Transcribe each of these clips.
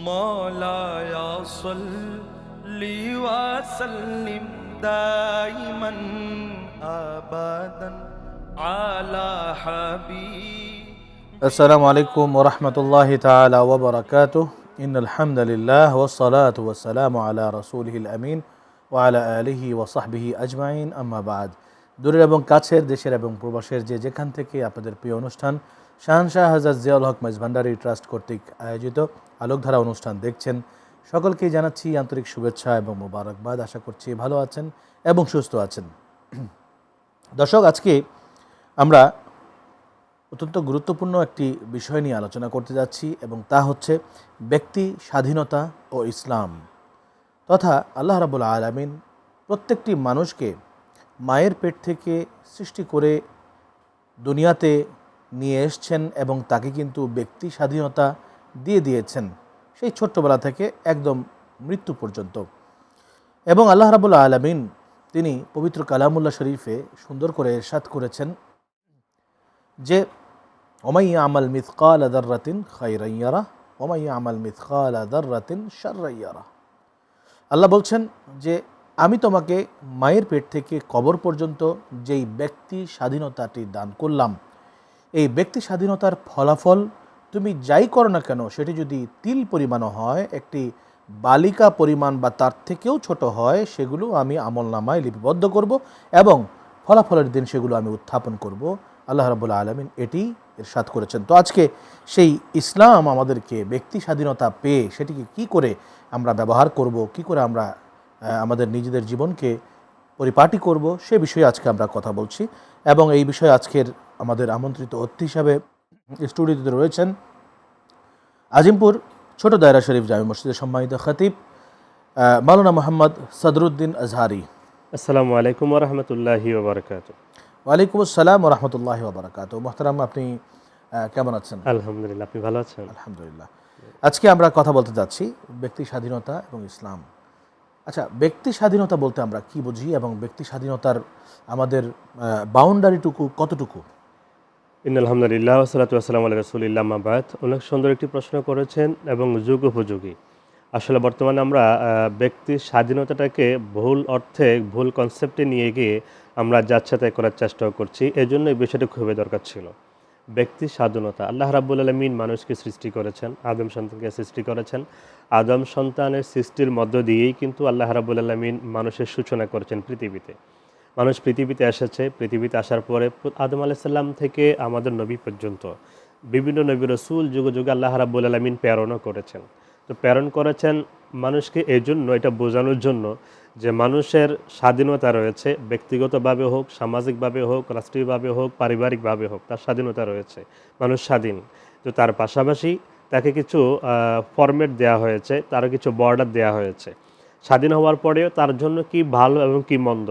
مولاي صل وسلم دائما ابدا على حبيب السلام عليكم ورحمة الله تعالى وبركاته إن الحمد لله والصلاة والسلام على رسوله الأمين وعلى آله وصحبه أجمعين أما بعد দূরের এবং কাছের দেশের এবং প্রবাসের যে যেখান থেকে আপনাদের প্রিয় অনুষ্ঠান শাহনশাহ হাজার জিয়াউল হক মাইজ ভান্ডারি ট্রাস্ট কর্তৃক আয়োজিত আলোকধারা অনুষ্ঠান দেখছেন। সকলকেই জানাচ্ছি আন্তরিক শুভেচ্ছা এবং মোবারকবাদ। আশা করছি ভালো আছেন এবং সুস্থ আছেন। দর্শক, আজকে আমরা অত্যন্ত গুরুত্বপূর্ণ একটি বিষয় নিয়ে আলোচনা করতে যাচ্ছি এবং তা হচ্ছে ব্যক্তি, স্বাধীনতা ও ইসলাম তথা আল্লাহ রাবুল আলমিন প্রত্যেকটি মানুষকে মায়ের পেট থেকে সৃষ্টি করে দুনিয়াতে নিয়ে এসছেন এবং তাকে কিন্তু ব্যক্তি স্বাধীনতা দিয়ে দিয়েছেন সেই ছোট্টবেলা থেকে একদম মৃত্যু পর্যন্ত। এবং আল্লাহ রাবুল আলমিন তিনি পবিত্র কালামুল্লাহ শরীফে সুন্দর করে এরশাদ করেছেন যে, ওমাই আমাল মিথকাল আদার্রাতিন খাইরাইয়ারা ওমাই আমাল মিথকাল আদার্রাতিন শার্রাইয়ারা আল্লাহ বলছেন যে, আমি তোমাকে মায়ের পেট থেকে কবর পর্যন্ত যেই ব্যক্তি স্বাধীনতাটি দান করলাম এই ব্যক্তি স্বাধীনতার ফলাফল তুমি যাই করো না কেন, সেটি যদি তিল পরিমাণও হয়, একটি বালিকা পরিমাণ বা তার থেকেও ছোট হয়, সেগুলো আমি আমল নামায় লিপিবদ্ধ করব এবং ফলাফলের দিন সেগুলো আমি উত্থাপন করব। আল্লাহ রাবুল্লা আলমিন এটি এরশাদ করেছেন। তো আজকে সেই ইসলাম আমাদেরকে ব্যক্তি স্বাধীনতা পেয়ে সেটিকে কি করে আমরা ব্যবহার করব, কি করে আমরা আমাদের নিজেদের জীবনকে পরিপাটি করব, সে বিষয়ে আজকে আমরা কথা বলছি এবং এই বিষয়ে আজকের আমাদের আমন্ত্রিত অতিথি হিসাবে স্টুডিওতে রয়েছেন আজিমপুর ছোট দায়রা শরীফ জামি মসজিদের সম্মানিত খতিব আহ, মাওলানা মোহাম্মদ সদরুদ্দিন আজহারি। আসসালামু আলাইকুম রহমতুল্লাহি ওবরকাত ওয়ালাইকুম আসসালাম রহমতুল্লাহ বারাকাত মোহতারাম আপনি কেমন আছেন? আলহামদুলিল্লাহ আপনি ভালো আছেন? আলহামদুলিল্লাহ। আজকে আমরা কথা বলতে যাচ্ছি ব্যক্তি স্বাধীনতা এবং ইসলাম। আচ্ছা ব্যক্তি স্বাধীনতা বলতে আমরা কি বুঝি এবং ব্যক্তি স্বাধীনতার আমাদের বাউন্ডারিটুকু কতটুকু? ইন আলহামদুলিল্লাহ সালাতু আসসালাম আল্লাহ রসুলিল্লাহ মাবাদ অনেক সুন্দর একটি প্রশ্ন করেছেন এবং যুগ উপযোগী। আসলে বর্তমানে আমরা ব্যক্তির স্বাধীনতাটাকে ভুল অর্থে, ভুল কনসেপ্টে নিয়ে গিয়ে আমরা যাচ্ছে তাই করার চেষ্টাও করছি। এজন্য এই বিষয়টা খুবই দরকার ছিল। ব্যক্তি স্বাধীনতা, আল্লাহ রাব্বুল আলমিন মানুষকে সৃষ্টি করেছেন, আদম সন্তানকে সৃষ্টি করেছেন। আদম সন্তানের সৃষ্টির মধ্য দিয়েই কিন্তু আল্লাহ রাব্বুল আলমিন মানুষের সূচনা করেছেন পৃথিবীতে। মানুষ পৃথিবীতে এসেছে, পৃথিবীতে আসার পরে আদম আলাইসাল্লাম থেকে আমাদের নবী পর্যন্ত বিভিন্ন নবী রসুল যুগে যুগে আল্লাহ রাব্বুল আলমিন প্রেরণও করেছেন। তো প্রেরণ করেছেন মানুষকে এই জন্য এটা বোঝানোর জন্য যে মানুষের স্বাধীনতা রয়েছে, ব্যক্তিগতভাবে হোক, সামাজিকভাবে হোক, রাষ্ট্রীয়ভাবে হোক, পারিবারিকভাবে হোক, তার স্বাধীনতা রয়েছে, মানুষ স্বাধীন। তো তার পাশাপাশি তাকে কিছু ফরম্যাট দেওয়া হয়েছে, তারও কিছু বর্ডার দেওয়া হয়েছে। স্বাধীন হওয়ার পরেও তার জন্য কি ভালো এবং কি মন্দ?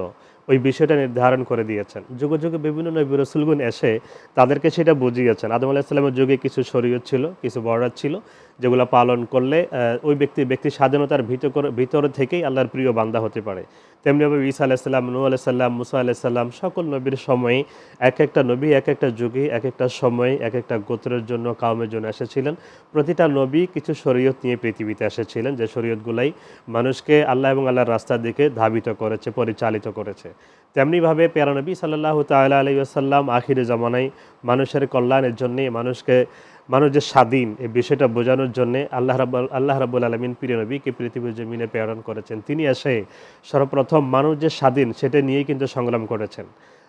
ওই বিষয়টা নির্ধারণ করে দিয়েছেন। যুগে যুগে বিভিন্ন নবী রসুলগুন এসে তাদেরকে সেটা বুঝিয়েছেন। আদম আলাহিসাল্লামের যুগে কিছু শরীয়ত ছিল, কিছু বর্ডার ছিল। যেগুলো পালন করলে ওই ব্যক্তি ব্যক্তি স্বাধীনতার ভিতর ভিতর থেকেই আল্লাহর প্রিয় বান্দা হতে পারে। তেমনিভাবে ঈসা আলাইসাল্লাম নু আলাইসাল্লাম মুসা আলাইসাল্লাম সকল নবীর সময়ে এক একটা নবী, এক একটা যুগে, এক একটা সময়ে, এক একটা গোত্রের জন্য কাউমের জন্য এসেছিলেন। প্রতিটা নবী কিছু শরীয়ত নিয়ে পৃথিবীতে এসেছিলেন, যে শরীয়তগুলাই মানুষকে আল্লাহ এবং আল্লাহর রাস্তার দিকে ধাবিত করেছে, পরিচালিত করেছে। তেমনিভাবে প্যারানবী সাল্লাহ তাল্লাহ আলী আসাল্লাম আখিরে জামানায় মানুষের কল্যাণের জন্যে মানুষকে মানুষ যে স্বাধীন এই বিষয়টা বোঝানোর জন্য আল্লাহ রাব্বুল, আল্লাহ রাবুল আলমিন প্রিয় নবীকে পৃথিবীর জমিনে প্রেরণ করেছেন। তিনি এসে সর্বপ্রথম মানুষ যে স্বাধীন সেটা নিয়েই কিন্তু সংগ্রাম করেছেন।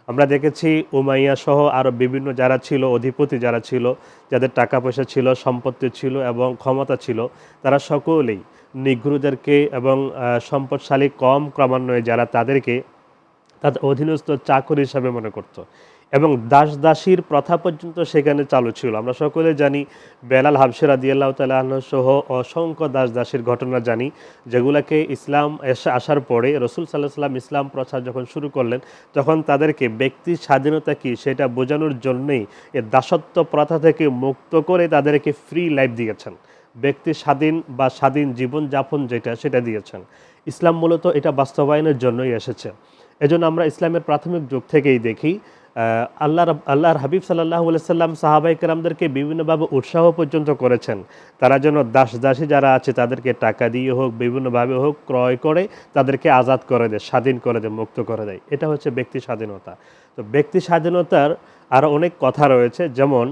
আমরা দেখেছি উমাইয়া সহ আরও বিভিন্ন যারা ছিল, অধিপতি যারা ছিল, যাদের টাকা পয়সা ছিল, সম্পত্তি ছিল এবং ক্ষমতা ছিল, তারা সকলেই নিগ্রুদেরকে এবং সম্পদশালী কম ক্রমান্বয়ে যারা তাদেরকে তাদের অধীনস্থ চাকর হিসাবে মনে করত। এবং দাস দাসীর প্রথা পর্যন্ত সেখানে চালু ছিল। আমরা সকলে জানি, বেলাল হাবসিরা দিয়াল্লাহ তালাহ সহ অসংখ্য দাস দাসীর ঘটনা জানি, যেগুলাকে ইসলাম এসে আসার পরে রসুল সাল্লাহ সাল্লাম ইসলাম প্রচার যখন শুরু করলেন, তখন তাদেরকে ব্যক্তির স্বাধীনতা কী সেটা বোঝানোর জন্যই এ দাসত্ব প্রথা থেকে মুক্ত করে তাদেরকে ফ্রি লাইফ দিয়েছেন। ব্যক্তি স্বাধীন বা স্বাধীন জীবন যাপন যেটা সেটা দিয়েছেন। ইসলাম মূলত এটা বাস্তবায়নের জন্যই এসেছে। এজন্য আমরা ইসলামের প্রাথমিক যুগ থেকেই দেখি আল্লাহ আল্লাহর হাবিব সাল্লাহ সাল্লাম সাহাবাই কেরামদেরকে বিভিন্নভাবে উৎসাহ পর্যন্ত করেছেন। তারা যেন দাস দাসী যারা আছে, তাদেরকে টাকা দিয়ে হোক, বিভিন্নভাবে হোক, ক্রয় করে তাদেরকে আজাদ করে দেয়, স্বাধীন করে দেয়, মুক্ত করে দেয়। এটা হচ্ছে ব্যক্তি স্বাধীনতা। তো ব্যক্তি স্বাধীনতার আরও অনেক কথা রয়েছে, যেমন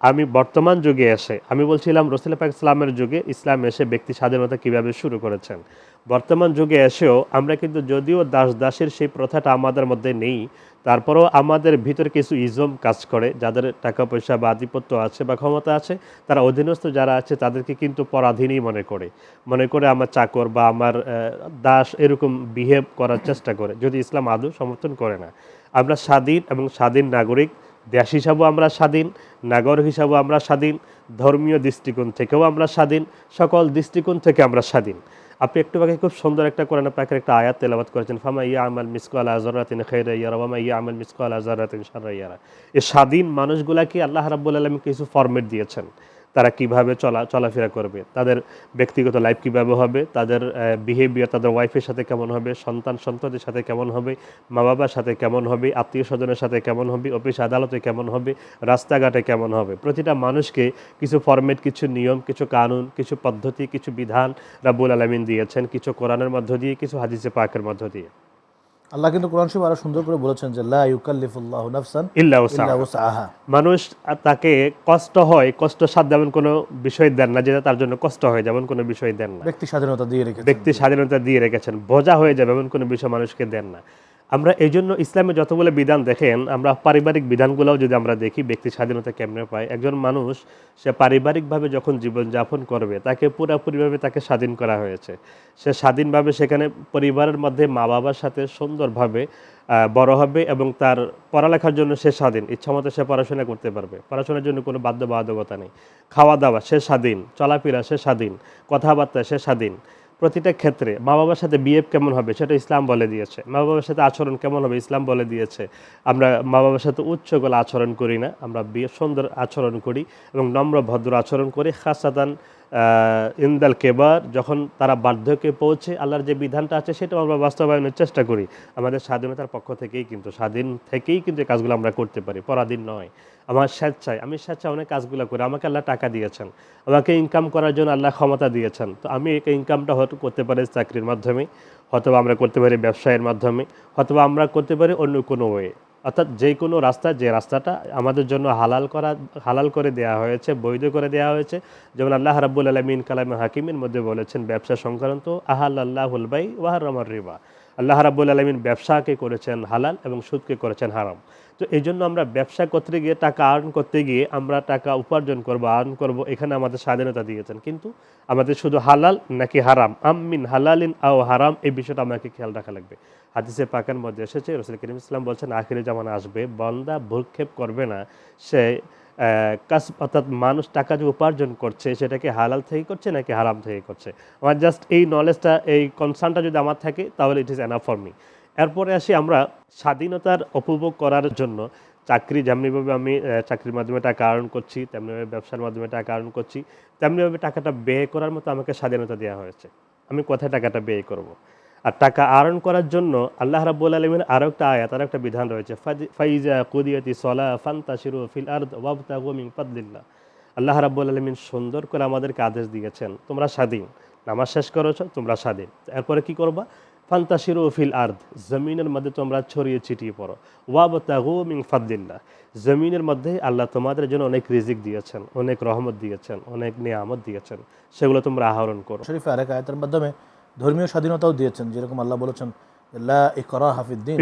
আমি বর্তমান যুগে এসে, আমি বলছিলাম রসুল পাক ইসলামের যুগে ইসলাম এসে ব্যক্তি স্বাধীনতা কীভাবে শুরু করেছেন। বর্তমান যুগে এসেও আমরা কিন্তু যদিও দাস দাসের সেই প্রথাটা আমাদের মধ্যে নেই তারপরেও আমাদের ভিতরে কিছু ইজম কাজ করে, যাদের টাকা পয়সা বা আধিপত্য আছে বা ক্ষমতা আছে, তারা অধীনস্থ যারা আছে, তাদেরকে কিন্তু পরাধীনই মনে করে। মনে করে আমার চাকর বা আমার দাস এরকম বিহেভ করার চেষ্টা করে, যদি ইসলাম আদৌ সমর্থন করে না। আমরা স্বাধীন এবং স্বাধীন নাগরিক, দেশ হিসাবেও আমরা স্বাধীন নাগরিক হিসাবেও আমরা স্বাধীন, ধর্মীয় দৃষ্টিকোণ থেকেও আমরা স্বাধীন, সকল দৃষ্টিকোণ থেকে আমরা স্বাধীন। আপনি একটু আগে খুব সুন্দর একটা কোরআন পাকের একটা আয়াত তেলাবাত করেছেন, ফামা ইয়া আমাল মিসকাল আজরাতিন খাইরা ইয়ারা ফামা ইয়া আমাল মিসকাল আজরাতিন সারা ইয়ারা এই স্বাধীন মানুষগুলাকে আল্লাহ রাব্বুল আলামিন কিছু ফরম্যাট দিয়েছেন। তারা কীভাবে চলা, চলাফেরা করবে, তাদের ব্যক্তিগত লাইফ কীভাবে হবে, তাদের বিহেভিয়ার তাদের ওয়াইফের সাথে কেমন হবে, সন্তান, সন্ততির সাথে কেমন হবে, মা বাবার সাথে কেমন হবে, আত্মীয় স্বজনের সাথে কেমন হবে অফিস আদালতে কেমন হবে, রাস্তাঘাটে কেমন হবে, প্রতিটা মানুষকে কিছু ফরম্যাট কিছু নিয়ম, কিছু কানুন, কিছু পদ্ধতি, কিছু বিধান রাব্বুল আলমিন দিয়েছেন, কিছু কোরআনের মধ্য দিয়ে, কিছু হাদিসে পাকের মধ্য দিয়ে। আল্লাহ কিন্তু কোরআন শরীফ আরও সুন্দর করে বলেছেন যে লা ইউকাল্লিফুল্লাহু নাফসান ইল্লা। উসআহা। মানুষ তাকে কষ্ট হয় কষ্ট সাধ্য এমন কোনো বিষয় দেন না যেটা তার জন্য কষ্ট হয় যেমন কোনো বিষয় দেন না। ব্যক্তি স্বাধীনতা দিয়ে রেখেছেন। ব্যক্তি স্বাধীনতা দিয়ে রেখেছেন বোঝা হয়ে যাবে এমন কোনো বিষয় মানুষকে দেন না। আমরা এই জন্য ইসলামে যতগুলো বিধান দেখেন, আমরা পারিবারিক বিধানগুলোও যদি আমরা দেখি, ব্যক্তি স্বাধীনতা কেমনে পায়? একজন মানুষ, সে পারিবারিকভাবে যখন জীবনযাপন করবে, তাকে পুরোপুরিভাবে তাকে স্বাধীন করা হয়েছে। সে স্বাধীনভাবে সেখানে পরিবারের মধ্যে মা বাবার সাথে সুন্দরভাবে বড় হবে এবং তার পড়ালেখার জন্য সে স্বাধীন। ইচ্ছামতো সে পড়াশোনা করতে পারবে। পড়াশোনার জন্য কোনো বাধ্যবাধকতা নেই। খাওয়া দাওয়া সে স্বাধীন। চলাফেরা, সে স্বাধীন। কথাবার্তা, সে স্বাধীন। প্রতিটা ক্ষেত্রে মা বাবার সাথে বিহেভ কেমন হবে সেটা ইসলাম বলে দিয়েছে। মা বাবার সাথে আচরণ কেমন হবে ইসলাম বলে দিয়েছে। আমরা মা বাবার সাথে উচ্চ গলা আচরণ করি না, আমরা সুন্দর আচরণ করি এবং নম্র ভদ্র আচরণ করি খাসাদান ইন্দাল কেবার, যখন তারা বার্ধক্যে পৌঁছে আল্লাহর যে বিধানটা আছে সেটাও আমরা বাস্তবায়নের চেষ্টা করি। আমাদের স্বাধীনতার পক্ষ থেকেই কিন্তু, স্বাধীন থেকেই কিন্তু এই কাজগুলো আমরা করতে পারি, পরাধীন নয়। আমার স্বেচ্ছায়, আমি স্বেচ্ছায় অনেক কাজগুলো করি, আমাকে আল্লাহ টাকা দিয়েছেন, আমাকে ইনকাম করার জন্য আল্লাহ ক্ষমতা দিয়েছেন। তো আমি এই ইনকামটা হয়তো করতে পারি চাকরির মাধ্যমে অথবা আমরা করতে পারি ব্যবসায়ের মাধ্যমে অথবা আমরা করতে পারি অন্য কোনো ওয়ে অর্থাৎ যে কোনো রাস্তা, যে রাস্তাটা আমাদের জন্য হালাল করা, হালাল করে দেওয়া হয়েছে, বৈধ করে দেওয়া হয়েছে। যেমন আল্লাহ রাব্বুল আলমিন কালাম হাকিমের মধ্যে বলেছেন, ব্যবসা সংক্রান্ত আহাল আল্লাহ হুলবাই ওয়াহার রমার রিবা। আল্লাহ রাব্বুল আলমিন ব্যবসাকে করেছেন হালাল এবং সুদকে করেছেন হারাম। তো এই জন্য আমরা ব্যবসা করতে গিয়ে টাকা আর্ন করতে গিয়ে আমরা টাকা উপার্জন করব আর্ন করব, এখানে আমাদের স্বাধীনতা দিয়েছেন। কিন্তু আমাদের শুধু হালাল নাকি হারাম? আমিন হালালিন আও হারাম, এই বিষয়টা আমাকে খেয়াল রাখা লাগবে। হাদিসে পাকের মধ্যে এসেছে, রসুল করিম ইসলাম বলছেন, আখিরে জামানা আসবে, বন্দা ভূক্ষেপ করবে না, সে কাজ অর্থাৎ মানুষ টাকা যে উপার্জন করছে সেটাকে হালাল থেকে করছে নাকি হারাম থেকে করছে? আমার জাস্ট এই নলেজটা এই কনসার্নটা যদি আমার থাকে, তাহলে it is enough for me এরপরে আসি আমরা স্বাধীনতার উপভোগ করার জন্য। চাকরি যেমনিভাবে আমি চাকরির মাধ্যমে টাকা আর্ন করছি, তেমনিভাবে ব্যবসার মাধ্যমে টাকা আর্ন করছি, তেমনিভাবে টাকাটা ব্যয় করার মতো আমাকে স্বাধীনতা দেওয়া হয়েছে। আমি কোথায় টাকাটা ব্যয় করব। আর টাকা আর্ন করার জন্য আল্লাহ রাব্বুল আলমিনের আরও একটা আয়াত, আর একটা বিধান রয়েছে। ফাইজা কুদিয়াতি সলা ফান্তাশিরু ফিল আর্দ ওয়াবতাগু মিন ফাদলিল্লাহ। আল্লাহ রাব্বুল আলমিন সুন্দর করে আমাদেরকে আদেশ দিয়েছেন, তোমরা স্বাধীন। নামাজ শেষ করেছ, তোমরা স্বাধীন। এরপরে কি করবা? ফান্তাশিরু ফিল আর্দ, জমিনের মধ্যে তোমরা ছড়িয়ে ছিটিয়ে পড়ো। ওয়াবতাগু মিন ফাদলিল্লাহ। জমিনের মধ্যে আল্লাহ তোমাদের জন্য অনেক রিজিক দিয়েছেন, অনেক রহমত দিয়েছেন, অনেক নিয়ামত দিয়েছেন। সেগুলো তোমরা আহরণ করো। শরীফে আরেক আয়াতের মাধ্যমে ধর্মীয় স্বাধীনতাও দিয়েছেন যেরকম আল্লাহ বলেছেন লা ইকরা হাফিদ্দিন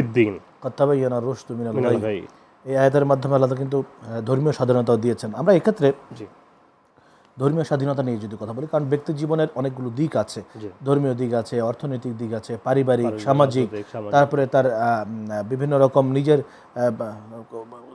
এই আয়াতের মাধ্যমে আল্লাহ কিন্তু ধর্মীয় স্বাধীনতাও দিয়েছেন। আমরা এক্ষেত্রে ধর্মীয় স্বাধীনতা নিয়ে যদি কথা বলি কারণ ব্যক্তি জীবনের অনেকগুলো দিক আছে। ধর্মীয় দিক আছে অর্থনৈতিক দিক আছে পারিবারিক সামাজিক। তারপরে তার আহ, বিভিন্ন রকম নিজের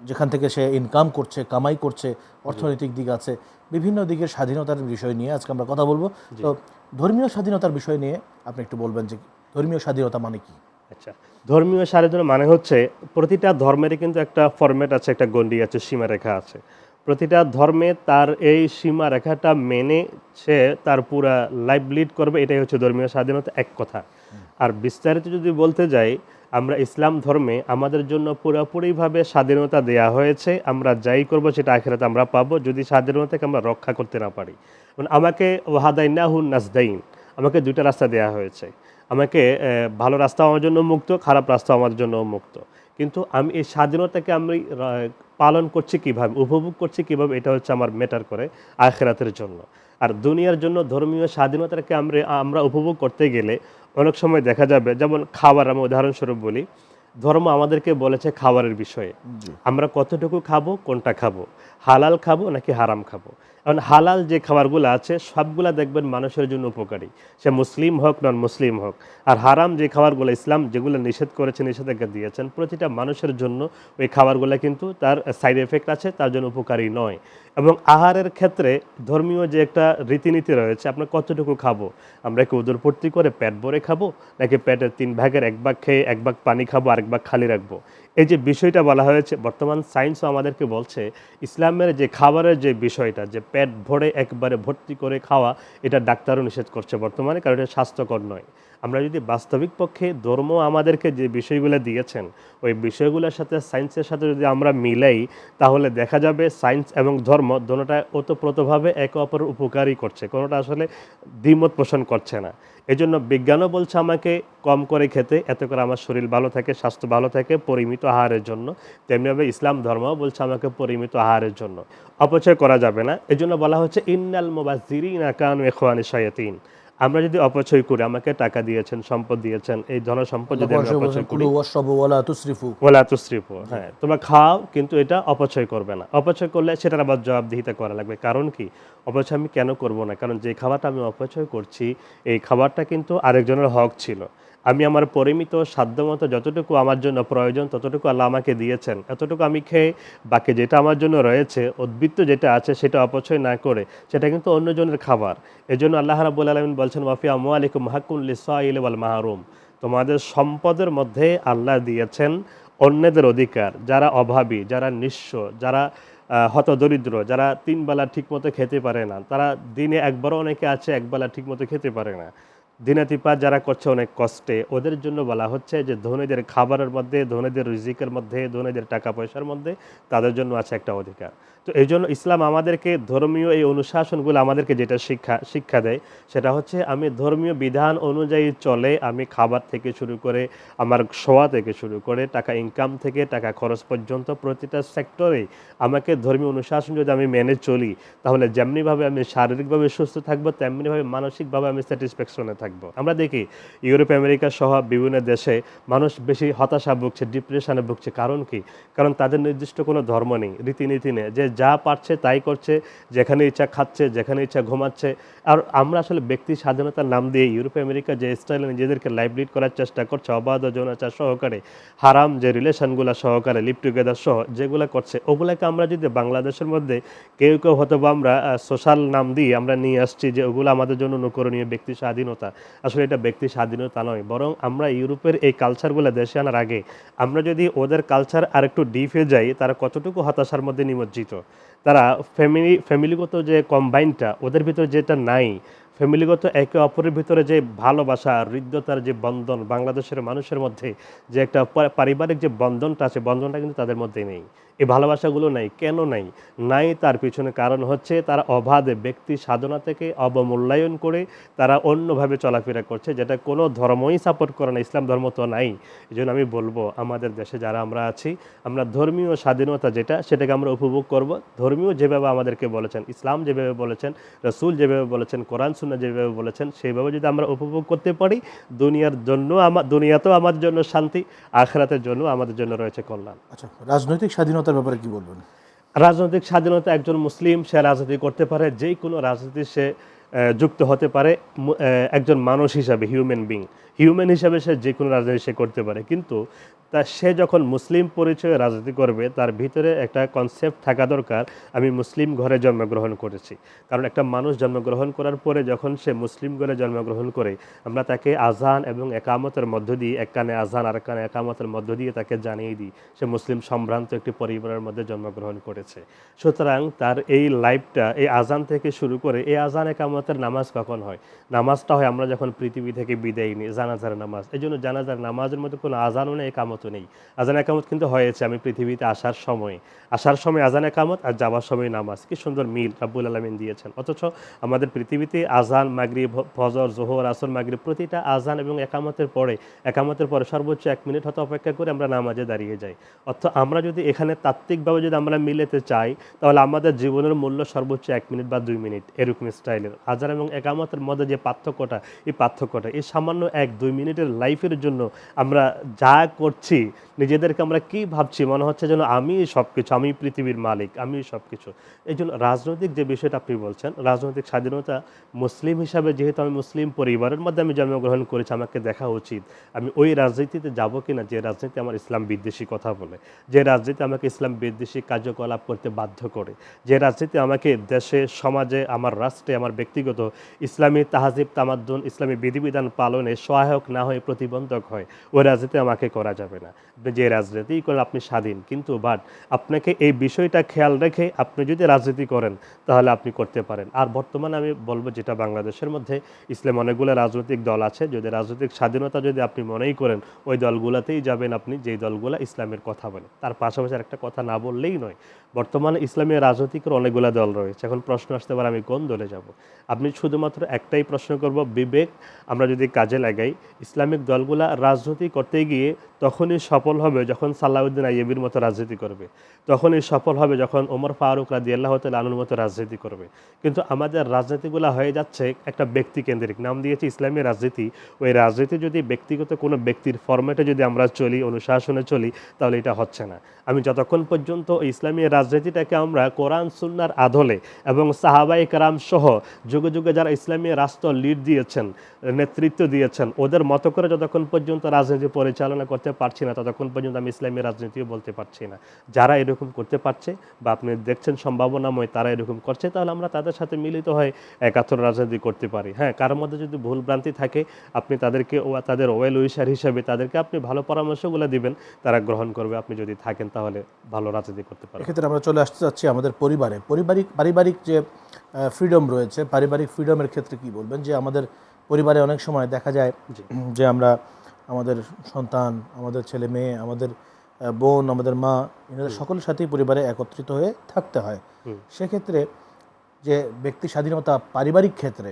যেখান থেকে সে ইনকাম করছে কামাই করছে অর্থনৈতিক দিক আছে বিভিন্ন দিকের স্বাধীনতার বিষয় নিয়ে আজকে আমরা কথা বলব। তো ধর্মীয় স্বাধীনতার বিষয় নিয়ে আপনি একটু বলবেন যে ধর্মীয় স্বাধীনতা মানে কি? আচ্ছা ধর্মীয় স্বাধীনতা মানে হচ্ছে প্রতিটা ধর্মেরই কিন্তু একটা ফরম্যাট আছে, একটা গণ্ডি আছে, সীমারেখা আছে। প্রতিটা ধর্মে তার এই সীমারেখাটা মেনে সে তার পুরা লাইফ লিড করবে, এটাই হচ্ছে ধর্মীয় স্বাধীনতা, এক কথা। আর বিস্তারিত যদি বলতে যাই আমরা ইসলাম ধর্মে আমাদের জন্য পুরোপুরিভাবে স্বাধীনতা দেয়া হয়েছে, আমরা যাই করব সেটা আখেরাতে আমরা পাবো, যদি স্বাধীনতাকে আমরা রক্ষা করতে না পারি। মানে আমাকে ওয়াহাদাই নাহুন নাসদাইন, আমাকে দুইটা রাস্তা দেয়া হয়েছে। আমাকে ভালো রাস্তা আমার জন্য মুক্ত, খারাপ রাস্তা আমার জন্য মুক্ত। কিন্তু আমি এই স্বাধীনতাকে আমি পালন করছি কীভাবে উপভোগ করছি কীভাবে এটা হচ্ছে আমার ম্যাটার করে আখেরাতের জন্য। আর দুনিয়ার জন্য ধর্মীয় স্বাধীনতাকে আমরা আমরা উপভোগ করতে গেলে অনেক সময় দেখা যাবে যেমন খাবার আমি উদাহরণস্বরূপ বলি ধর্ম আমাদেরকে বলেছে খাবারের বিষয়ে। আমরা কতটুকু খাব কোনটা খাব? হালাল খাব নাকি হারাম খাব? এখন হালাল যে খাবারগুলো আছে, সবগুলা দেখবেন মানুষের জন্য উপকারী। সে মুসলিম হোক নন মুসলিম হোক। আর হারাম যে খাবারগুলো ইসলাম যেগুলো নিষেধ করেছে, নিষেধাজ্ঞা দিয়েছেন, প্রতিটা মানুষের জন্য ওই খাবারগুলো কিন্তু তার সাইড এফেক্ট আছে, তার জন্য উপকারী নয়। এবং আহারের ক্ষেত্রে ধর্মীয় যে একটা রীতিনীতি রয়েছে আপনার কতটুকু খাব? আমরা কি উদরপূর্তি করে পেট ভরে খাব? নাকি পেটের তিন ভাগের এক ভাগ খেয়ে এক ভাগ পানি খাব, আরেক ভাগ খালি রাখব? এই যে বিষয়টা বলা হয়েছে, বর্তমান সায়েন্সও আমাদেরকে বলছে, ইসলামের যে খাবারের যে বিষয়টা, যে পেট ভরে একবারে ভর্তি করে খাওয়া, এটা ডাক্তারও নিষেধ করছে বর্তমানে, কারণ এটা স্বাস্থ্যকর নয়। আমরা যদি বাস্তবিক পক্ষে ধর্ম আমাদেরকে যে বিষয়গুলো দিয়েছেন, ওই বিষয়গুলোর সাথে সায়েন্সের সাথে যদি আমরা মিলাই, তাহলে দেখা যাবে সায়েন্স এবং ধর্ম দোনোটা ওতপ্রোতভাবে একে অপরের উপকারই করছে, কোনোটা আসলে দ্বিমত পোষণ করছে না। এই জন্য বিজ্ঞানও বলছে আমাকে কম করে খেতে, এত করে আমার শরীর ভালো থাকে, স্বাস্থ্য ভালো থাকে, পরিমিত আহারের জন্য। তেমনিভাবে ইসলাম ধর্মও বলছে আমাকে পরিমিত আহারের জন্য। অপচয় করা যাবে না। এজন্য জন্য বলা হচ্ছে, ইন্নাল মোবাজিরিন আকান এখোয়ানি শায়াতিন। আমরা যদি অপচয় করি আমাকে টাকা দিয়েছেন সম্পদ দিয়েছেন এই ধন সম্পদ যদি আমরা অপচয় করি ওয়ালা তুসরিফু। ওয়ালা তুসরিফু হ্যাঁ তোমরা খাও কিন্তু এটা অপচয় করবে না। অপচয় করলে সেটার আবার জবাবদিহিতা করা লাগবে। কারণ কি? অপচয় আমি কেন করব না? কারণ যে খাবারটা আমি অপচয় করছি এই খাবারটা কিন্তু আরেকজনের হক ছিল। আমি আমার পরিমিত সাধ্যমতো যতটুকু আমার জন্য প্রয়োজন, ততটুকু আল্লাহ আমাকে দিয়েছেন। এতটুকু আমি খেয়ে বাকি যেটা আমার জন্য রয়েছে, উদ্বৃত্ত যেটা আছে সেটা অপচয় না করে, সেটা কিন্তু অন্যজনের খাবার। এই জন্য আল্লাহ রাবুল আলমিন বলছেন ওয়াফিয়া আলিকুম হাকুল্লি সাইল ওয়াল মাহরুম। তোমাদের সম্পদের মধ্যে আল্লাহ দিয়েছেন অন্যদের অধিকার, যারা অভাবী, যারা নিঃস্ব, যারা হতদরিদ্র, যারা তিন বেলা ঠিকমতো খেতে পারে না। তারা দিনে একবারও অনেকে আছে একবেলা ঠিকমতো খেতে পারে না। দিনাতিপা যারা করছে অনেক কষ্টে। ওদের জন্য বলা হচ্ছে যে, ধনীদের খাবারের মধ্যে, ধনীদের রিজিকের মধ্যে, ধনীদের টাকা পয়সার মধ্যে তাদের জন্য আছে একটা অধিকার। তো এই জন্য ইসলাম আমাদেরকে ধর্মীয় এই অনুশাসনগুলো আমাদেরকে যেটা শিক্ষা শিক্ষা দেয়, সেটা হচ্ছে আমি ধর্মীয় বিধান অনুযায়ী চলে আমি খাবার থেকে শুরু করে আমার শোয়া থেকে শুরু করে টাকা ইনকাম থেকে টাকা খরচ পর্যন্ত প্রতিটা সেক্টরেই আমাকে ধর্মীয় অনুশাসন যদি আমি মেনে চলি, তাহলে যেমনিভাবে আমি শারীরিকভাবে সুস্থ থাকব, তেমনিভাবে মানসিকভাবে আমি স্যাটিসফ্যাকশনে থাকব। আমরা দেখি ইউরোপ, আমেরিকা সহ বিভিন্ন দেশে মানুষ বেশি হতাশা ভুগছে ডিপ্রেশনে ভুগছে। কারণ কি? কারণ তাদের নির্দিষ্ট কোনো ধর্ম নেই, রীতিনীতি নেই যে যা পারছে তাই করছে, যেখানে ইচ্ছা খাচ্ছে, যেখানে ইচ্ছা ঘুমাচ্ছে। আর আমরা আসলে ব্যক্তি স্বাধীনতার নাম দিয়ে ইউরোপ, আমেরিকা যে স্টাইলে নিজেদেরকে লাইভ লিড করার চেষ্টা করছে, অবাধ যৌনাচার সহকারে, হারাম যে রিলেশনগুলো সহকারে লিভ টুগেদার সহ, যেগুলো করছে, ওগুলোকে আমরা যদি বাংলাদেশের মধ্যে কেউ কেউ হয়তো বা আমরা সোশ্যাল নাম দিয়ে আমরা নিয়ে আসছি যে ওগুলো আমাদের জন্য অনুকরণীয় ব্যক্তি স্বাধীনতা, আসলে এটা ব্যক্তি স্বাধীনতা নয়। বরং আমরা ইউরোপের এই কালচারগুলো দেশে আনার আগে, আমরা যদি ওদের কালচার আরেকটু ডিপে যাই, তারা কতটুকু হতাশার মধ্যে নিমজ্জিত? তারা ফ্যামিলি ফ্যামিলিগত যে কম্বাইনটা ওদের ভিতরে যেটা নাই ফ্যামিলিগত একে অপরের ভিতরে যে ভালোবাসা, হৃদ্যতার যে বন্ধন, বাংলাদেশের মানুষের মধ্যে যে একটা পারিবারিক যে বন্ধনটা আছে, বন্ধনটা কিন্তু তাদের মধ্যে নেই। এই ভালোবাসাগুলো নাই, কেন নাই? নাই তার পিছনে কারণ হচ্ছে তারা অবাধে ব্যক্তি সাধনা থেকে অবমূল্যায়ন করে তারা অন্যভাবে চলাফেরা করছে, যেটা কোনো ধর্মই সাপোর্ট করে না, ইসলাম ধর্ম তো নাই। এই জন্য আমি বলব, আমাদের দেশে যারা আমরা আছি, আমরা ধর্মীয় স্বাধীনতা যেটা, সেটাকে আমরা উপভোগ করব। ধর্মীয় যেভাবে আমাদেরকে বলেছেন, ইসলাম যেভাবে বলেছেন, রসুল যেভাবে বলেছেন, কোরআন সুন্না যেভাবে বলেছেন, সেইভাবে যদি আমরা উপভোগ করতে পারি, দুনিয়ার জন্য আমার দুনিয়াতেও আমাদের জন্য শান্তি, আখরাতের জন্য আমাদের জন্য রয়েছে কল্যাণ। আচ্ছা রাজনৈতিক স্বাধীনতার ব্যাপারে কি বলবেন? রাজনৈতিক স্বাধীনতা একজন মুসলিম, সে রাজনীতি করতে পারে, যে কোনো রাজনীতি সে যুক্ত হতে পারে একজন মানুষ হিসাবে হিউম্যান বিং হিউম্যান হিসাবে সে যে কোনো রাজনীতি সে করতে পারে। কিন্তু তা সে যখন মুসলিম পরিচয়ে রাজনীতি করবে, তার ভিতরে একটা কনসেপ্ট থাকা দরকার। আমি মুসলিম ঘরে জন্মগ্রহণ করেছি। কারণ একটা মানুষ জন্মগ্রহণ করার পরে যখন সে মুসলিম ঘরে জন্মগ্রহণ করে, আমরা তাকে আজান এবং একামতের মধ্য দিয়ে, এক কানে আজান আর কানে একামতের মধ্য দিয়ে তাকে জানিয়ে দিই, সে মুসলিম সম্ভ্রান্ত একটি পরিবারের মধ্যে জন্মগ্রহণ করেছে। সুতরাং তার এই লাইফটা এই আজান থেকে শুরু করে, এই আজান একামতের নামাজ কখন হয়? নামাজটা হয় আমরা যখন পৃথিবী থেকে বিদায় নিই, জানাজার নামাজ। এই জন্য জানাজার নামাজের মধ্যে কোনো আজানও নেই একামতও নেই। আজান একামত কিন্তু হয়েছে, আমি পৃথিবীতে আসার সময়। আসার সময় আজান একামত আর যাওয়ার সময় নামাজ। কি সুন্দর মিল রাব্বুল আলমিন দিয়েছেন। অথচ আমাদের পৃথিবীতে আজান মাগরি ফজর, জোহর, আসর, মাগরিব প্রতিটা আজান এবং একামতের পরে একামতের পরে সর্বোচ্চ এক মিনিট হয়তো অপেক্ষা করে আমরা নামাজে দাঁড়িয়ে যাই। অর্থাৎ আমরা যদি এখানে তাত্ত্বিকভাবে যদি আমরা মিলেতে চাই, তাহলে আমাদের জীবনের মূল্য সর্বোচ্চ এক মিনিট বা দুই মিনিট এরকম স্টাইলের। আজান এবং একামতের মধ্যে যে পার্থক্যটা, এই পার্থক্যটা, এই সামান্য এক, দুই মিনিটের লাইফের জন্য আমরা যা করছি নিজেদেরকে আমরা কি ভাবছি? মনে হচ্ছে যেন আমি সব কিছু আমি পৃথিবীর মালিক, আমি সব কিছু এই জন্য রাজনৈতিক যে বিষয়টা আপনি বলছেন, রাজনৈতিক স্বাধীনতা মুসলিম হিসাবে যেহেতু আমি মুসলিম পরিবারের মধ্যে আমি জন্মগ্রহণ করেছি, আমাকে দেখা উচিত। আমি ওই রাজনীতিতে যাব কি না যে রাজনীতি আমার ইসলাম বিদ্বেষী কথা বলে, যে রাজনীতি আমাকে ইসলাম বিদ্বেষী কার্যকলাপ করতে বাধ্য করে, যে রাজনীতি আমাকে দেশে, সমাজে, আমার রাষ্ট্রে, আমার ব্যক্তিগত ইসলামী তাহাজিব, তামাদ্দুন, ইসলামী বিধিবিধান পালনে সহায়ক না হয়ে প্রতিবন্ধক হয়, ওই রাজনীতি আমাকে করা যাবে না। আপনি যে রাজনীতি করেন, আপনি স্বাধীন। কিন্তু বাট আপনাকে এই বিষয়টা খেয়াল রেখে আপনি যদি রাজনীতি করেন, তাহলে আপনি করতে পারেন। আর বর্তমানে আমি বলব, যেটা বাংলাদেশের মধ্যে ইসলাম অনেকগুলো রাজনৈতিক দল আছে, যদি রাজনৈতিক স্বাধীনতা যদি আপনি মনেই করেন, ওই দলগুলোতেই যাবেন আপনি, যেই দলগুলো ইসলামের কথা বলে। তার পাশাপাশি একটা কথা না বললেই নয় বর্তমানে ইসলামী রাজনৈতিকের অনেকগুলো দল রয়েছে। এখন প্রশ্ন আসতে পারে, আমি কোন দলে যাব? আপনি শুধুমাত্র একটাই প্রশ্ন করব, বিবেক, আমরা যদি কাজে লাগাই, ইসলামিক দলগুলা রাজনীতি করতে গিয়ে তখনই সফল হবে যখন সাল্লাউদ্দিন আইবির মতো রাজনীতি করবে। তখনই সফল হবে যখন ওমর ফারুক রাদি আল্লাহ আনুর মতো রাজনীতি করবে। কিন্তু আমাদের রাজনীতিগুলো হয়ে যাচ্ছে একটা ব্যক্তি কেন্দ্রিক নাম দিয়েছে ইসলামী রাজনীতি। ওই রাজনীতি যদি ব্যক্তিগত কোনো ব্যক্তির ফরম্যাটে যদি আমরা চলি, অনুশাসনে চলি, তাহলে এটা হচ্ছে না। আমি যতক্ষণ পর্যন্ত ইসলামী রাজনীতিটাকে আমরা কোরআন, সুন্নার আদলে এবং সাহাবাই কারাম সহ যুগে যুগে যারা ইসলামী রাষ্ট্র লিড দিয়েছেন, নেতৃত্ব দিয়েছেন, ওদের মতো করে যতক্ষণ পর্যন্ত রাজনীতি পরিচালনা করতে পারছি না, ততক্ষণ পর্যন্ত আমি ইসলামী রাজনীতিও বলতে পারছি না। যারা এরকম করতে পারছে বা আপনি দেখছেন সম্ভাবনাময় তারা এরকম করছে, তাহলে আমরা তাদের সাথে মিলিত হয়ে একাত্তর রাজনীতি করতে পারি। হ্যাঁ কারোর মধ্যে যদি ভুল ভ্রান্তি থাকে, আপনি তাদেরকে তাদের ওয়েল উইশার হিসাবে তাদেরকে আপনি ভালো পরামর্শগুলো দিবেন, তারা গ্রহণ করবে। আপনি যদি থাকেন, তাহলে ভালো রাজনীতি করতে পারবেন। আমরা চলে আসতে চাচ্ছি আমাদের পরিবারে। পারিবারিক পারিবারিক যে ফ্রিডম রয়েছে পারিবারিক ফ্রিডমের ক্ষেত্রে কি বলবেন? যে আমাদের পরিবারে অনেক সময় দেখা যায় যে আমরা আমাদের সন্তান আমাদের ছেলে মেয়ে আমাদের বোন আমাদের মা এনাদের সকলের সাথেই পরিবারে একত্রিত হয়ে থাকতে হয়। সেক্ষেত্রে যে ব্যক্তি স্বাধীনতা পারিবারিক ক্ষেত্রে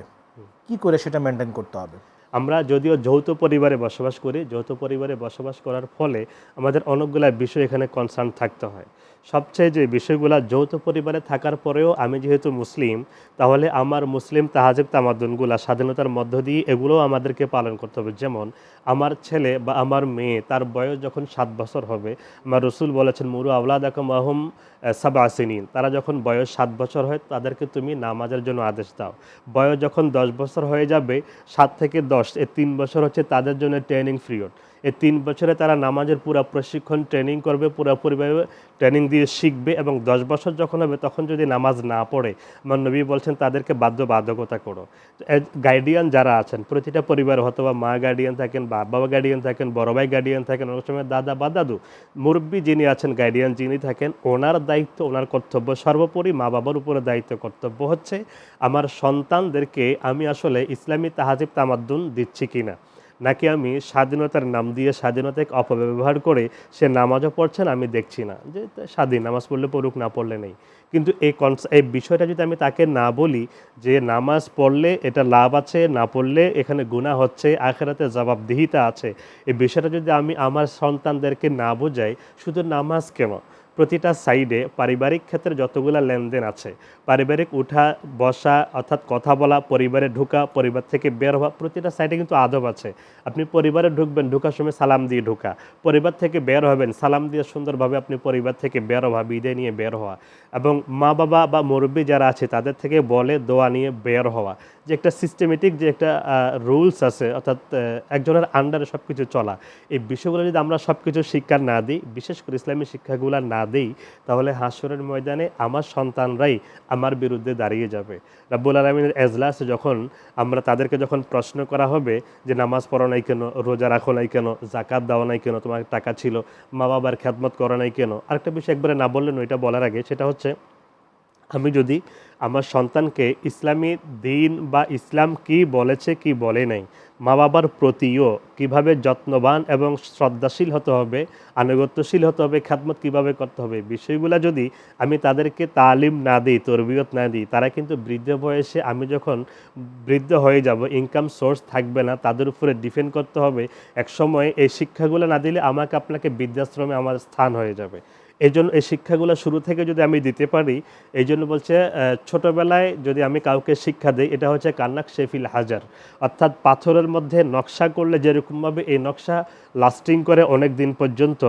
কি করে সেটা মেনটেন করতে হবে? আমরা যদিও যৌথ পরিবারে বসবাস করি যৌথ পরিবারে বসবাস করার ফলে আমাদের অনেকগুলা বিষয় এখানে কনসার্ন থাকতে হয়। সবচেয়ে যে বিষয়গুলো যৌথ পরিবারে থাকার পরেও আমি যেহেতু মুসলিম, তাহলে আমার মুসলিম তাহাজিব তামাদ্দুনগুলা স্বাধীনতার মধ্য দিয়ে এগুলোও আমাদেরকে পালন করতে হবে। যেমন, আমার ছেলে বা আমার মেয়ে, তার বয়স যখন সাত বছর হবে, আমার রসুল বলেছেন, মুরু আউলাদ আকম আহম সাবাসিনিন তারা যখন বয়স সাত বছর হয়, তাদেরকে তুমি নামাজের জন্য আদেশ দাও। বয়স যখন দশ বছর হয়ে যাবে, সাত থেকে দশ এ তিন বছর হচ্ছে তাদের জন্য ট্রেনিং পিরিয়ড এই তিন বছরে তারা নামাজের পুরো প্রশিক্ষণ ট্রেনিং করবে পুরোপুরিভাবে ট্রেনিং দিয়ে শিখবে এবং দশ বছর যখন হবে, তখন যদি নামাজ না পড়ে, আমার নবী বলছেন, তাদেরকে বাধ্য বাধ্যকতা করো গার্ডিয়ান যারা আছেন, প্রতিটা পরিবার হয়তো বা মা গার্ডিয়ান থাকেন বাবা গার্ডিয়ান থাকেন, বড় ভাই গার্ডিয়ান থাকেন, অনেক সময় দাদা বা দাদু, মুরব্বী যিনি আছেন গার্ডিয়ান যিনি থাকেন, ওনার দায়িত্ব, ওনার কর্তব্য সর্বোপরি মা বাবার উপরে দায়িত্ব, কর্তব্য হচ্ছে, আমার সন্তানদেরকে আমি আসলে ইসলামী তাহাজিব তামাদ্দুন দিচ্ছি কিনা? নাকি আমি স্বাধীনতার নাম দিয়ে স্বাধীনতাকে অপব্যবহার করে সে নামাজও পড়ছেন আমি দেখছি না। যে স্বাধীন, নামাজ পড়লে পড়ুক, না পড়লে নেই। কিন্তু এই কনস এই বিষয়টা যদি আমি তাকে না বলি যে নামাজ পড়লে এটা লাভ আছে, না পড়লে এখানে গুণা হচ্ছে, আখেরাতে জবাবদিহিতা আছে, এই বিষয়টা যদি আমি আমার সন্তানদেরকে না বোঝাই, শুধু নামাজ কেন? প্রতিটা সাইডে পারিবারিক ক্ষেত্রে যতগুলো লেনদেন আছে, পারিবারিক উঠা, বসা, অর্থাৎ কথা বলা, পরিবারে ঢোকা, পরিবার থেকে বের হওয়া, প্রতিটা সাইডে কিন্তু আদব আছে। আপনি পরিবারে ঢুকবেন, ঢোকার সময় সালাম দিয়ে ঢোকা। পরিবার থেকে বের হবেন, সালাম দিয়ে সুন্দরভাবে আপনি পরিবার থেকে বের হওয়া, বিদায় নিয়ে বের হওয়া এবং মা বাবা বা মুরব্বী যারা আছে, তাদের থেকে বলে, দোয়া নিয়ে বের হওয়া। যে একটা সিস্টেমেটিক যে একটা রুলস আছে, অর্থাৎ একজনের আন্ডারে সব কিছু চলা। এই বিষয়গুলো যদি আমরা সব কিছু শিক্ষা না দিই, বিশেষ করে ইসলামী শিক্ষাগুলো না দিই, তাহলে হাসরের ময়দানে আমার সন্তানরাই আমার বিরুদ্ধে দাঁড়িয়ে যাবে। রাব্বুল আলমিনের এজলাস যখন আমরা তাদেরকে যখন প্রশ্ন করা হবে যে নামাজ পড়ো নাই কেন, রোজা রাখো নাই কেন জাকাত দাও নাই কেন, তোমার টাকা ছিল মা বাবার খ্যাতমত করো নাই কেন, আরেকটা বিষয় একবারে না বললেন ওইটা বলার আগে, সেটা হচ্ছে আমি যদি আমার সন্তানকে ইসলামী দিন বা ইসলাম কি বলেছে, কি বলে নাই মা বাবার প্রতিও কীভাবে যত্নবান এবং শ্রদ্ধাশীল হতে হবে, আনুগত্যশীল হতে হবে খ্যাতমত কীভাবে করতে হবে, বিষয়গুলো যদি আমি তাদেরকে তালিম না দিই, তরবিয়ত না দিই, তারা কিন্তু বৃদ্ধ বয়সে আমি যখন বৃদ্ধ হয়ে যাব ইনকাম সোর্স থাকবে না, তাদের উপরে ডিপেন্ড করতে হবে এক সময় এই শিক্ষাগুলো না দিলে আমাকে আপনাকে বৃদ্ধাশ্রমে আমার স্থান হয়ে যাবে। এই জন্য এই শিক্ষাগুলো শুরু থেকে যদি আমি দিতে পারি এই জন্য বলছে ছোটোবেলায় যদি আমি কাউকে শিক্ষা দিই, এটা হচ্ছে কান্নাক শেফিল হাজার। অর্থাৎ পাথরের মধ্যে নকশা করলে যেরকমভাবে এই নকশা লাস্টিং করে অনেক দিন পর্যন্ত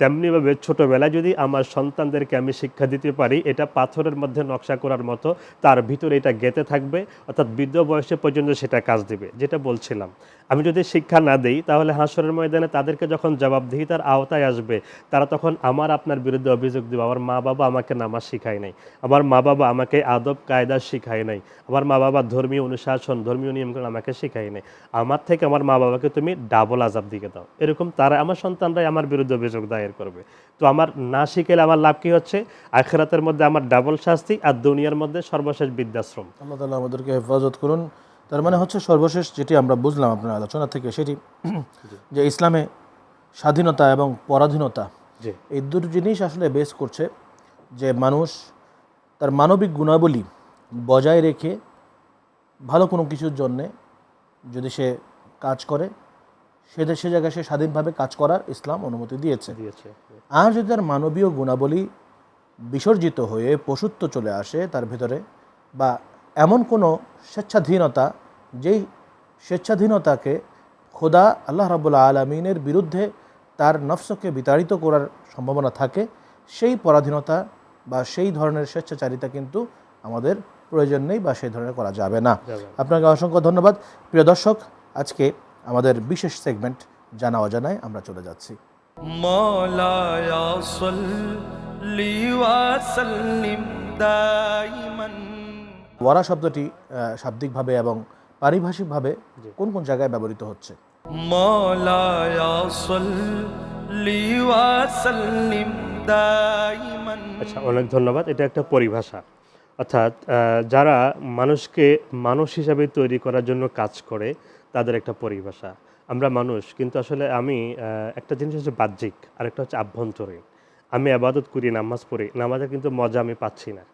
তেমনিভাবে ছোটোবেলায় যদি আমার সন্তানদেরকে আমি শিক্ষা দিতে পারি, এটা পাথরের মধ্যে নকশা করার মতো, তার ভিতরে এটা গেতে থাকবে, অর্থাৎ বৃদ্ধ বয়সে পর্যন্ত সেটা কাজ দিবে, যেটা বলছিলাম। আমি যদি শিক্ষা না দিই, তাহলে হাসরের ময়দানে তাদেরকে যখন জবাবদিহিতার আওতায় আসবে, তারা তখন আমার আপনার বিরুদ্ধে অভিযোগ দেবে, আমার মা বাবা আমাকে নামাজ শিখায় নাই, আমার মা বাবা আমাকে আদব কায়দা শিখায় নাই, আমার মা বাবা ধর্মীয় অনুশাসন, ধর্মীয় নিয়মগুলো আমাকে শিখায় নাই, আমার থেকে আমার মা বাবাকে তুমি ডাবল আজাব দিকে দাও। এরকম তারা আমার সন্তানরাই আমার বিরুদ্ধে অভিযোগ দায়ের করবে। তো আমার না শিখেলে আমার লাভ কি হচ্ছে? আখেরাতের মধ্যে আমার ডাবল শাস্তি আর দুনিয়ার মধ্যে সর্বশেষ বৃদ্ধাশ্রম। আল্লাহ তালা আমাদেরকে হেফাজত করুন। তার মানে হচ্ছে সর্বশেষ যেটি আমরা বুঝলাম আপনার আলোচনা থেকে সেটি যে ইসলামে স্বাধীনতা এবং পরাধীনতা এই দুটো জিনিস আসলে বেস করছে যে মানুষ তার মানবিক গুণাবলী বজায় রেখে ভালো কোনো কিছুর জন্যে যদি সে কাজ করে সে সে জায়গায় সে স্বাধীনভাবে কাজ করার ইসলাম অনুমতি দিয়েছে। আর যদি তার মানবীয় গুণাবলী বিসর্জিত হয়ে পশুত্ব চলে আসে তার ভিতরে বা এমন কোনো স্বেচ্ছাধীনতা যেই স্বেচ্ছাধীনতাকে খোদা আল্লাহ রাবুল্লা আলমিনের বিরুদ্ধে তার নফসকে বিতাড়িত করার সম্ভাবনা থাকে সেই পরাধীনতা বা সেই ধরনের স্বেচ্ছাচারিতা কিন্তু আমাদের প্রয়োজন নেই বা সেই ধরনের করা যাবে না। আপনাকে অসংখ্য ধন্যবাদ। প্রিয় দর্শক আজকে আমাদের বিশেষ সেগমেন্ট জানা অজানায় আমরা চলে যাচ্ছি। ওয়ারা শব্দটি শাব্দিকভাবে এবং পারিভাষিকভাবে কোন কোন জায়গায় ব্যবহৃত হচ্ছে? আচ্ছা অনেক ধন্যবাদ। এটা একটা পরিভাষা। অর্থাৎ যারা মানুষকে মানুষ হিসাবে তৈরি করার জন্য কাজ করে তাদের একটা পরিভাষা। আমরা মানুষ, কিন্তু আসলে আমি একটা জিনিস হচ্ছে বাহ্যিক আর একটা হচ্ছে আভ্যন্তরীণ। আমি আবাদত করি, নামাজ পড়ি নামাজে কিন্তু মজা আমি পাচ্ছি না।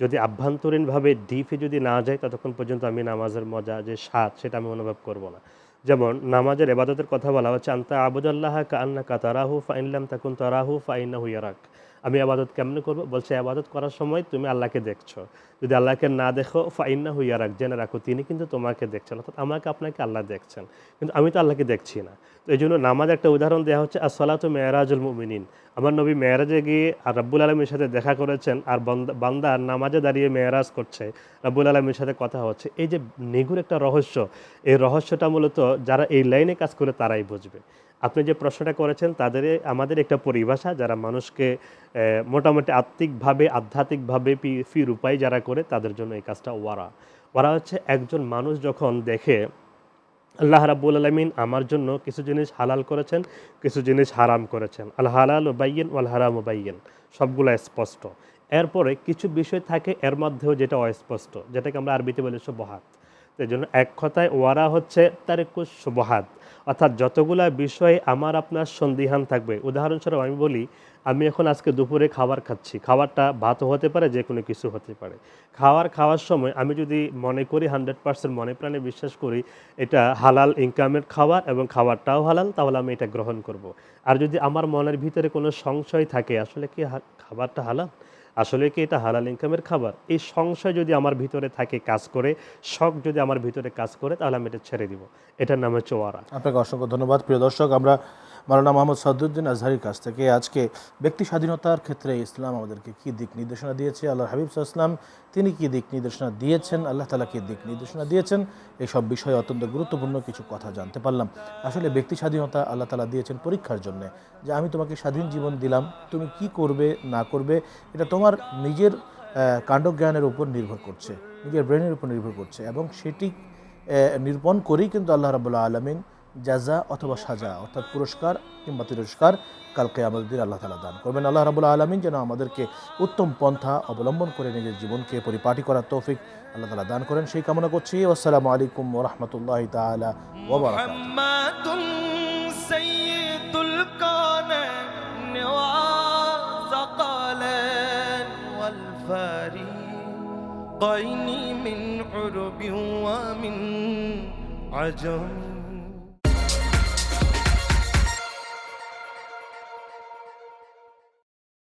যদি আভ্যন্তরীণভাবে ডিপে যদি না যাই, ততক্ষণ পর্যন্ত আমি নামাজের মজা, যে স্বাদ, সেটা আমি অনুভব করব না। যেমন, নামাজের এবাদতের কথা বলা হচ্ছে, আন্তা আবুদাল্লাহ কান্না কাতারাহু ফাইনলাম তাকুন তারাহু ফাইন্নাহু ইয়ারাক। আমি আবাদত কেমনে করব? বলছে, আবাদত করার সময় তুমি আল্লাহকে দেখছ। যদি আল্লাহকে না দেখো ফাইন্না হইয়া রাখ জেনে রাখো, তিনি কিন্তু তোমাকে দেখছেন। অর্থাৎ আমাকে আপনাকে আল্লাহ দেখছেন। কিন্তু আমি তো আল্লাহকে দেখছি না। তো এই জন্য নামাজ একটা উদাহরণ দেওয়া হচ্ছে আসলাত মেয়ারাজুল মুমিনিন। আমার নবী মেয়ারাজে গিয়ে আর রাব্বুল আলমীর সাথে দেখা করেছেন আর বান্দা নামাজে দাঁড়িয়ে মেয়ারাজ করছে। রাব্বুল আলমীর সাথে কথা হচ্ছে। এই যে নিগুর একটা রহস্য, এই রহস্যটা মূলত যারা এই লাইনে কাজ করে তারাই বুঝবে। আপনি যে প্রশ্নটা করেছেন তাদের আমাদের একটা পরিভাষা যারা মানুষকে মোটামুটি আত্মিকভাবে, আধ্যাত্মিকভাবে ফির উপায় যারা করে, তাদের জন্য এই কাজটা ওয়ারা। ওয়ারা হচ্ছে একজন মানুষ যখন দেখে, আল্লাহ রাব্বুল আলমিন আমার জন্য কিছু জিনিস হালাল করেছেন, কিছু জিনিস হারাম করেছেন। আল হালাল ও বাইয়েন ওয়াল হারাম ও বাইয়েন, সবগুলো স্পষ্ট। এরপরে কিছু বিষয় থাকে, এর মধ্যেও যেটা অস্পষ্ট, যেটাকে আমরা আরবিতে বলি বহাত জন্য এক কথায় ওয়ারা হচ্ছে তার তারিকুস সুবহাত অর্থাৎ যতগুলা বিষয়ে আমার আপনার সন্দিহান থাকবে। উদাহরণস্বরূপ আমি বলি, আমি এখন আজকে দুপুরে খাবার খাচ্ছি। খাবারটা ভাতও হতে পারে যে কোনো কিছু হতে পারে। খাওয়ার খাওয়ার সময় আমি যদি মনে করি, হান্ড্রেড পার্সেন্ট মনে প্রাণে বিশ্বাস করি, এটা হালাল ইনকামের খাবার এবং খাবারটাও হালাল, তাহলে আমি এটা গ্রহণ করব। আর যদি আমার মনের ভিতরে কোনো সংশয় থাকে, আসলে কি খাবারটা হালাল? আসলে কি এটা হালাল ইনকামের খাবার? এই সংশয় যদি আমার ভিতরে থাকে কাজ করে, শখ যদি আমার ভিতরে কাজ করে, তাহলে আমি এটা ছেড়ে দিব। এটার নাম হচ্ছে ওয়ারা। আপনাকে অসংখ্য ধন্যবাদ। প্রিয় দর্শক, আমরা মারানা মোহাম্মদ সাদুদ্দিন আজহারির কাছ থেকে আজকে ব্যক্তি স্বাধীনতার ক্ষেত্রে ইসলাম আমাদেরকে কি দিক নির্দেশনা দিয়েছে? আল্লাহ হাবিব ইসলাম তিনি কি দিক নির্দেশনা দিয়েছেন? আল্লাহ তালা কি দিক নির্দেশনা দিয়েছেন? এই সব বিষয়ে অত্যন্ত গুরুত্বপূর্ণ কিছু কথা জানতে পারলাম। আসলে ব্যক্তি স্বাধীনতা আল্লাহ তালা দিয়েছেন পরীক্ষার জন্য। যে আমি তোমাকে স্বাধীন জীবন দিলাম, তুমি কি করবে, না করবে, এটা তোমার নিজের কাণ্ডজ্ঞানের উপর নির্ভর করছে, নিজের ব্রেনের উপর নির্ভর করছে এবং সেটি নিরূপণ করেই কিন্তু আল্লাহ রাবুল্লাহ আলমিন জাজা অথবা সাজা অর্থাৎ পুরস্কার কিংবা তিরস্কার কালকে আমাদের আল্লাহ তালা দান করবেন আল্লাহ রাবুল্লাহ আলমিন যেন আমাদেরকে উত্তম পন্থা অবলম্বন করে নিজের জীবনকে পরিপাটি করার তৌফিক আল্লাহ তালা দান করেন সেই কামনা করছি আসসালামু আলাইকুম ওরহমতুল্লাহ তালা ওবরাকাত محمد سيد الكونين وثقلين والفريقين من عرب ومن عجم